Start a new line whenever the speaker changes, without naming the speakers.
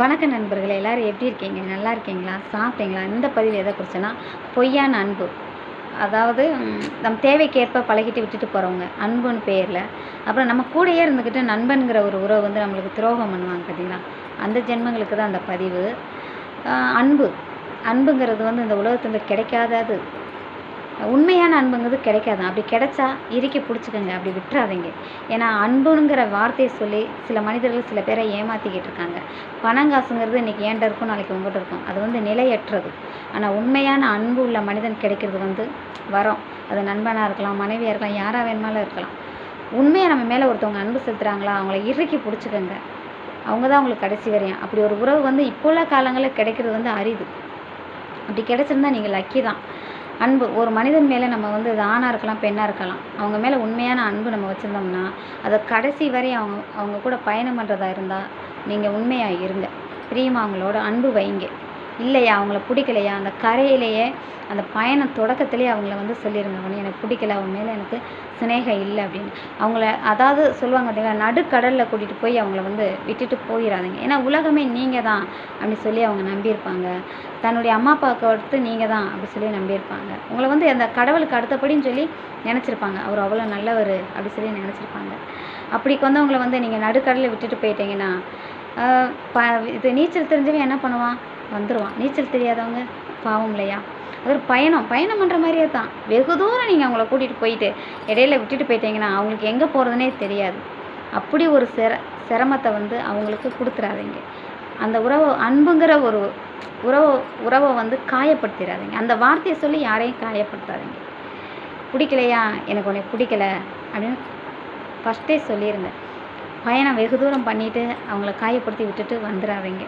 வணக்க நண்பர்கள் எல்லோரும் எப்படி இருக்கீங்க நல்லா இருக்கீங்களா சாப்பிட்டீங்களா இந்த பதிவில் எதை குறிச்சேன்னா பொய்யான அன்பு அதாவது நம் தேவைக்கேற்ப பழகிட்டு விட்டுட்டு போகிறவங்க அன்புன்னு பேரில் அப்புறம் நம்ம கூடயே இருந்துக்கிட்டு நண்பனுங்கிற ஒரு உறவு வந்து நம்மளுக்கு துரோகம் பண்ணுவாங்க பார்த்தீங்களா அந்த ஜென்மங்களுக்கு தான் அந்த பதிவு அன்பு அன்புங்கிறது வந்து இந்த உலகத்தில் கிடைக்காதது உண்மையான அன்புங்கிறது கிடைக்காது அப்படி கிடைச்சா இறுக்கி பிடிச்சிக்கோங்க அப்படி விட்டுறாதீங்க ஏன்னா அன்புங்கிற வார்த்தையை சொல்லி சில மனிதர்கள் சில பேரை ஏமாற்றிக்கிட்டு இருக்காங்க பணம் காசுங்கிறது இன்றைக்கி ஏன்ட்ட இருக்கும் நாளைக்கு உங்கள்கிட்ட இருக்கும் அது வந்து நிலையற்றது ஆனால் உண்மையான அன்பு உள்ள மனிதன் கிடைக்கிறது வந்து வரோம் அது நண்பனாக இருக்கலாம் மனைவியாக இருக்கலாம் யாராக வேணுமாலும் இருக்கலாம் உண்மையாக நம்ம மேலே ஒருத்தவங்க அன்பு செலுத்துகிறாங்களா அவங்கள இறுக்கி பிடிச்சிக்கோங்க அவங்க தான் உங்களுக்கு கடைசி வரையும் அப்படி ஒரு உறவு வந்து இப்போ உள்ள காலங்களில் கிடைக்கிறது வந்து அரிது அப்படி கிடைச்சிருந்தா நீங்கள் லக்கி தான் அன்பு ஒரு மனிதன் மேலே நம்ம வந்து இது ஆணாக இருக்கலாம் பெண்ணாக இருக்கலாம் அவங்க மேலே உண்மையான அன்பு நம்ம வச்சுருந்தோம்னா அதை கடைசி வரை அவங்க அவங்க கூட பயணம் பண்ணுறதா இருந்தால் நீங்கள் உண்மையாக இருங்க பிரியமா அவங்களோட அன்பு வைங்க இல்லையா அவங்கள பிடிக்கலையா அந்த கரையிலேயே அந்த பயண தொடக்கத்திலே அவங்கள வந்து சொல்லிடுங்க ஒன்று எனக்கு பிடிக்கல அவங்க மேலே எனக்கு சிநேகம் இல்லை அப்படின்னு அவங்கள அதாவது சொல்லுவாங்க பார்த்தீங்களா நடுக்கடலில் கூட்டிகிட்டு போய் அவங்கள வந்து விட்டுட்டு போயிடாதீங்க ஏன்னா உலகமே நீங்கள் தான் அப்படின்னு சொல்லி அவங்க நம்பியிருப்பாங்க தன்னுடைய அம்மா அப்பாவுக்கு அடுத்து நீங்கள் தான் அப்படி சொல்லி நம்பியிருப்பாங்க உங்களை வந்து அந்த கடவுளுக்கு அடுத்தபடின்னு சொல்லி நினச்சிருப்பாங்க அவர் அவ்வளோ நல்லவர் அப்படி சொல்லி நினச்சிருப்பாங்க அப்படி வந்து அவங்கள வந்து நீங்கள் நடுக்கடலில் விட்டுட்டு போயிட்டீங்கன்னா ப இது நீச்சல் தெரிஞ்சவன் என்ன பண்ணுவான் வந்துடுவான் நீச்சல் தெரியாதவங்க பாவம் இல்லையா அது பயணம் பயணம் பண்ணுற மாதிரியே தான் வெகு தூரம் நீங்கள் அவங்கள கூட்டிகிட்டு போயிட்டு இடையில விட்டுட்டு போயிட்டீங்கன்னா அவங்களுக்கு எங்கே போகிறதுனே தெரியாது அப்படி ஒரு சிர சிரமத்தை வந்து அவங்களுக்கு கொடுத்துடாதீங்க அந்த உறவை அன்புங்கிற ஒரு உறவு உறவை வந்து காயப்படுத்திடாதீங்க அந்த வார்த்தையை சொல்லி யாரையும் காயப்படுத்தாதீங்க பிடிக்கலையா எனக்கு உனக்கு பிடிக்கல அப்படின்னு ஃபஸ்ட்டே சொல்லியிருந்தேன் பயணம் வெகு தூரம் பண்ணிவிட்டு அவங்கள காயப்படுத்தி விட்டுட்டு வந்துடாதீங்க